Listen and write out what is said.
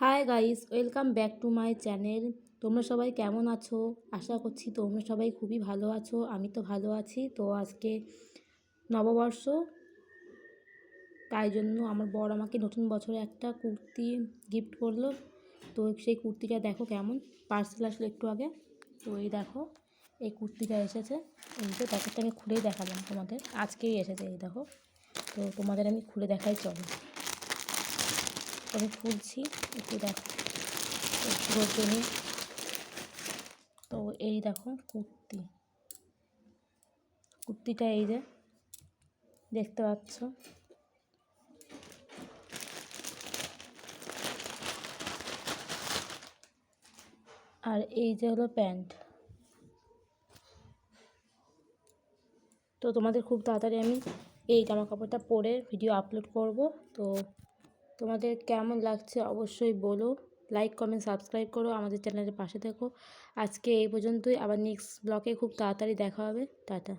Hi guys welcome back to my channel তোমরা সবাই কেমন আছো? আশা করছি তোমরা সবাই খুবই ভালো আছো, আমি তো ভালো আছি। তো আজকে নববর্ষ, তাই জন্য আমার বর আমাকে নতুন বছরে একটা কুর্তি গিফট করল। তো সেই কুর্তিটা দেখো কেমন পার্সেল আসলো একটু আগে। তো এই দেখো, এই কুর্তিটা এসেছে। এই যে প্যাকেটটা আমি খুলেই দেখালাম তোমাদের। আজকেই এসেছে, এই দেখো। তো তোমাদের আমি খুলে দেখাই, চলো। আমি খুলছি, একটু দেখো। পুরো জন্য তো এই দেখো কুর্তি। কুর্তিটা এই যে দেখতে পাচ্ছ। আর এই যে হলো প্যান্ট। তো তোমাদের খুব তাড়াতাড়ি আমি এই জামা কাপড়টা পরে ভিডিও আপলোড করব। তো তোমাদের কেমন লাগছে অবশ্যই বলো। লাইক কমেন্ট সাবস্ক্রাইব করো, আমাদের চ্যানেলের পাশে থেকো। আজকে এই পর্যন্তই, আবার নেক্সট ব্লকে খুব তাড়াতাড়ি দেখা হবে। টাটা।